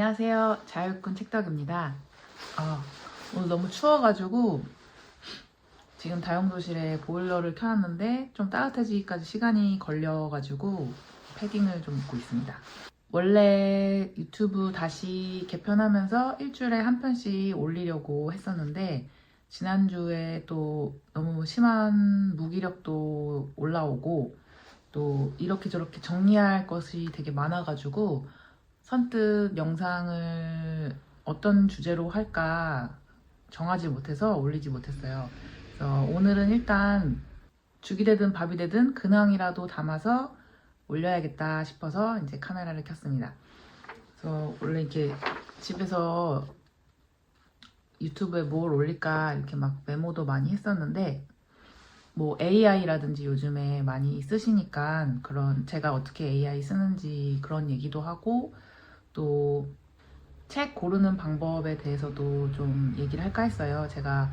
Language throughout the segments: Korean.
안녕하세요. 자유꾼 책덕입니다. 아, 오늘 너무 추워가지고 지금 다용도실에 보일러를 켜놨는데 좀 따뜻해지기까지 시간이 걸려가지고 패딩을 좀 입고 있습니다. 원래 유튜브 다시 개편하면서 일주일에 한 편씩 올리려고 했었는데 지난주에 또 너무 심한 무기력도 올라오고 또 이렇게 저렇게 정리할 것이 되게 많아가지고 선뜻 영상을 어떤 주제로 할까 정하지 못해서 올리지 못했어요. 그래서 오늘은 일단 죽이 되든 밥이 되든 근황이라도 담아서 올려야겠다 싶어서 이제 카메라를 켰습니다. 그래서 원래 이렇게 집에서 유튜브에 뭘 올릴까 이렇게 막 메모도 많이 했었는데 뭐 AI라든지 요즘에 많이 쓰시니까 그런 제가 어떻게 AI 쓰는지 그런 얘기도 하고 또 책 고르는 방법에 대해서도 좀 얘기를 할까 했어요. 제가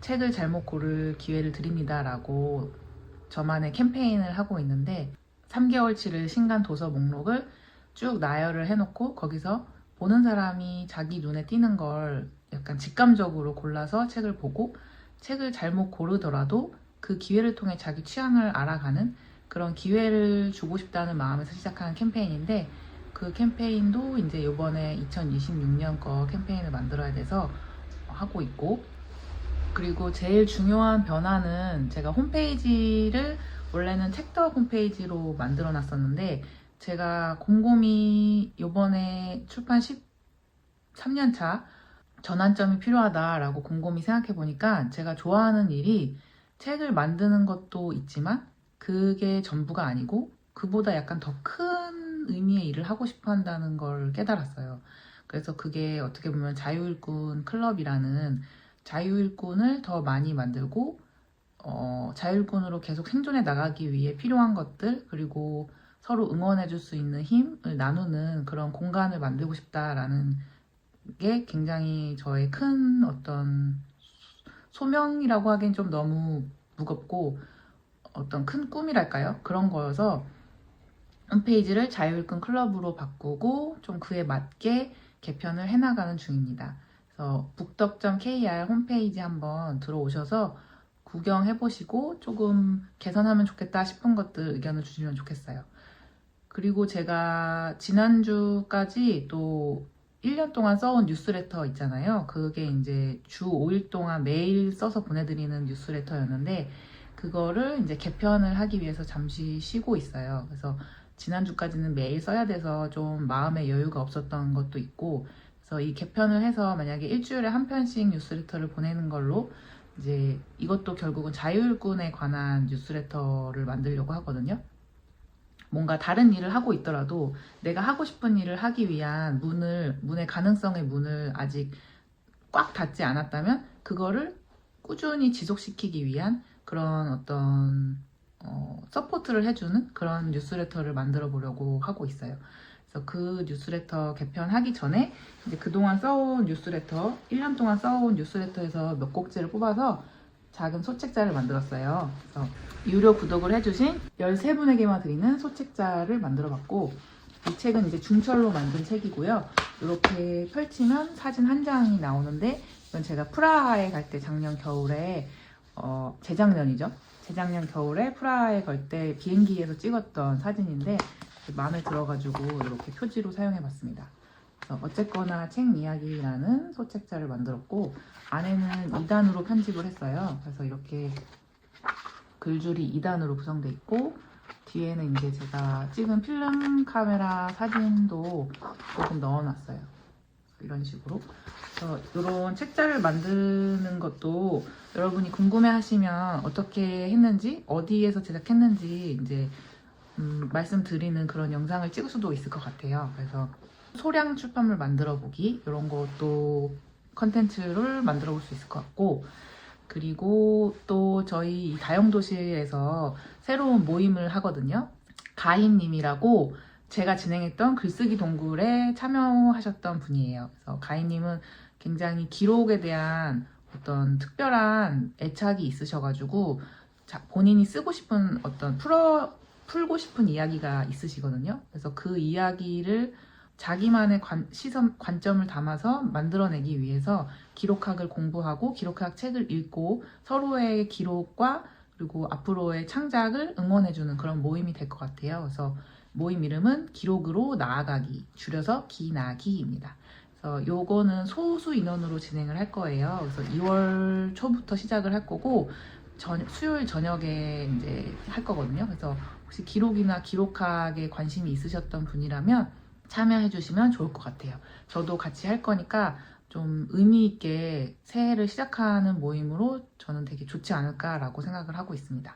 책을 잘못 고를 기회를 드립니다라고 저만의 캠페인을 하고 있는데 3개월치를 신간 도서 목록을 쭉 나열을 해놓고 거기서 보는 사람이 자기 눈에 띄는 걸 약간 직감적으로 골라서 책을 보고 책을 잘못 고르더라도 그 기회를 통해 자기 취향을 알아가는 그런 기회를 주고 싶다는 마음에서 시작하는 캠페인인데 그 캠페인도 이제 이번에 2026년 거 캠페인을 만들어야 돼서 하고 있고 그리고 제일 중요한 변화는 제가 홈페이지를 원래는 책더 홈페이지로 만들어 놨었는데 제가 곰곰이 요번에 출판 13년 차 전환점이 필요하다라고 곰곰이 생각해 보니까 제가 좋아하는 일이 책을 만드는 것도 있지만 그게 전부가 아니고 그보다 약간 더큰 의미의 일을 하고 싶어 한다는 걸 깨달았어요. 그래서 그게 어떻게 보면 자유일꾼 클럽이라는 자유일꾼을 더 많이 만들고 어, 자율군으로 계속 생존해 나가기 위해 필요한 것들 그리고 서로 응원해 줄 수 있는 힘을 나누는 그런 공간을 만들고 싶다라는 게 굉장히 저의 큰 어떤 소명이라고 하기엔 좀 너무 무겁고 어떤 큰 꿈이랄까요? 그런 거여서 홈페이지를 자유일꾼 클럽으로 바꾸고 좀 그에 맞게 개편을 해나가는 중입니다. 그래서 북덕.kr 홈페이지 한번 들어오셔서 구경해 보시고 조금 개선하면 좋겠다 싶은 것들 의견을 주시면 좋겠어요. 그리고 제가 지난주까지 또 1년 동안 써온 뉴스레터 있잖아요. 그게 이제 주 5일 동안 매일 써서 보내드리는 뉴스레터였는데, 그거를 이제 개편을 하기 위해서 잠시 쉬고 있어요. 그래서 지난주까지는 매일 써야 돼서 좀 마음의 여유가 없었던 것도 있고, 그래서 이 개편을 해서 만약에 일주일에 한 편씩 뉴스레터를 보내는 걸로 이제 이것도 결국은 자율군에 관한 뉴스레터를 만들려고 하거든요. 뭔가 다른 일을 하고 있더라도 내가 하고 싶은 일을 하기 위한 문을, 문의 가능성의 문을 아직 꽉 닫지 않았다면 그거를 꾸준히 지속시키기 위한 그런 어떤 어, 서포트를 해주는 그런 뉴스레터를 만들어 보려고 하고 있어요. 그래서 그 뉴스레터 개편하기 전에 이제 그동안 써온 뉴스레터, 1년 동안 써온 뉴스레터에서 몇 곡지를 뽑아서 작은 소책자를 만들었어요. 그래서 유료 구독을 해주신 13분에게만 드리는 소책자를 만들어 봤고, 이 책은 이제 중철로 만든 책이고요. 이렇게 펼치면 사진 한 장이 나오는데, 이건 제가 프라하에 갈 때 작년 겨울에, 어, 재작년이죠. 재작년 겨울에 프라하에 갈 때 비행기에서 찍었던 사진인데, 마음에 들어가지고 이렇게 표지로 사용해봤습니다. 어쨌거나 책 이야기라는 소책자를 만들었고 안에는 2단으로 편집을 했어요. 그래서 이렇게 글줄이 2단으로 구성돼 있고 뒤에는 이제 제가 찍은 필름 카메라 사진도 조금 넣어놨어요. 이런 식으로. 그래서 이런 책자를 만드는 것도 여러분이 궁금해 하시면 어떻게 했는지 어디에서 제작했는지 이제 음, 말씀드리는 그런 영상을 찍을 수도 있을 것 같아요. 그래서 소량 출판물 만들어 보기 이런 것도 컨텐츠를 만들어 볼 수 있을 것 같고 그리고 또 저희 이 다용도실에서 새로운 모임을 하거든요. 가인님이라고 제가 진행했던 글쓰기 동굴에 참여하셨던 분이에요. 그래서 가인님은 굉장히 기록에 대한 어떤 특별한 애착이 있으셔가지고 자, 본인이 쓰고 싶은 어떤 풀어 풀고 싶은 이야기가 있으시거든요. 그래서 그 이야기를 자기만의 관, 시선, 관점을 담아서 만들어내기 위해서 기록학을 공부하고 기록학 책을 읽고 서로의 기록과 그리고 앞으로의 창작을 응원해주는 그런 모임이 될 것 같아요. 그래서 모임 이름은 기록으로 나아가기, 줄여서 기나기입니다. 그래서 요거는 소수 인원으로 진행을 할 거예요. 그래서 2월 초부터 시작을 할 거고 전- 수요일 저녁에 이제 할 거거든요. 그래서 혹시 기록이나 기록학에 관심이 있으셨던 분이라면 참여해 주시면 좋을 것 같아요. 저도 같이 할 거니까 좀 의미 있게 새해를 시작하는 모임으로 저는 되게 좋지 않을까라고 생각을 하고 있습니다.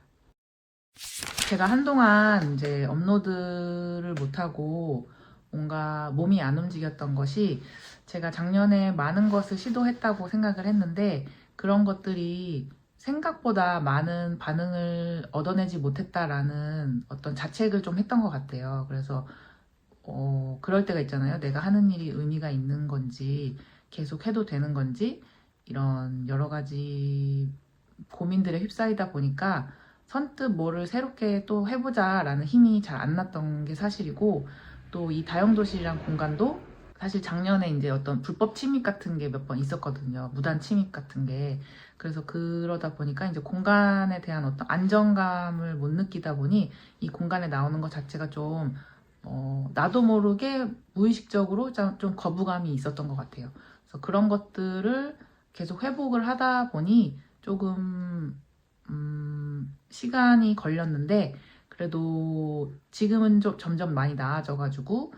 제가 한동안 이제 업로드를 못하고 뭔가 몸이 안 움직였던 것이 제가 작년에 많은 것을 시도했다고 생각을 했는데 그런 것들이 생각보다 많은 반응을 얻어내지 못했다라는 어떤 자책을 좀 했던 것 같아요. 그래서 어, 그럴 때가 있잖아요. 내가 하는 일이 의미가 있는 건지 계속 해도 되는 건지 이런 여러 가지 고민들에 휩싸이다 보니까 선뜻 뭐를 새롭게 또 해보자 라는 힘이 잘 안 났던 게 사실이고 또 이 다용도실이란 공간도 사실 작년에 이제 어떤 불법 침입 같은 게 몇 번 있었거든요. 무단 침입 같은 게. 그래서 그러다 보니까 이제 공간에 대한 어떤 안정감을 못 느끼다 보니 이 공간에 나오는 것 자체가 좀, 어, 나도 모르게 무의식적으로 좀좀 거부감이 있었던 것 같아요. 그래서 그런 것들을 계속 회복을 하다 보니 조금, 음, 시간이 걸렸는데, 그래도 지금은 좀 점점 많이 나아져가지고,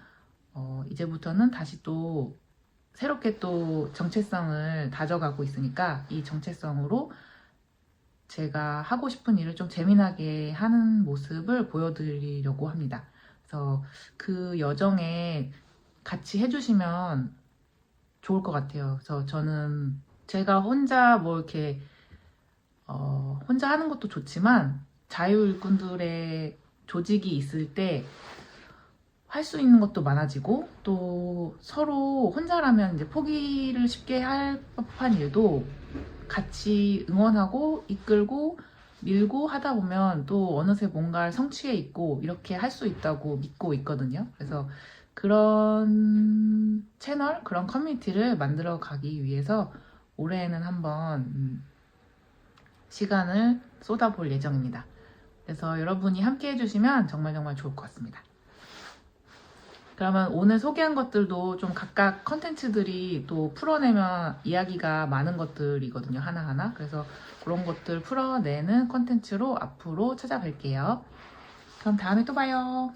어, 이제부터는 다시 또 새롭게 또 정체성을 다져가고 있으니까 이 정체성으로 제가 하고 싶은 일을 좀 재미나게 하는 모습을 보여드리려고 합니다. 그래서 그 여정에 같이 해주시면 좋을 것 같아요. 그래서 저는 제가 혼자 뭐 이렇게 어, 혼자 하는 것도 좋지만 자유일꾼들의 조직이 있을 때 할 수 있는 것도 많아지고 또 서로 혼자라면 이제 포기를 쉽게 할 법한 일도 같이 응원하고 이끌고 밀고 하다 보면 또 어느새 뭔가를 성취해 있고 이렇게 할 수 있다고 믿고 있거든요. 그래서 그런 채널, 그런 커뮤니티를 만들어 가기 위해서 올해에는 한번 음, 시간을 쏟아볼 예정입니다. 그래서 여러분이 함께 해주시면 정말 정말 좋을 것 같습니다. 그러면 오늘 소개한 것들도 좀 각각 컨텐츠들이 또 풀어내면 이야기가 많은 것들이거든요. 하나하나. 그래서 그런 것들 풀어내는 컨텐츠로 앞으로 찾아뵐게요. 그럼 다음에 또 봐요.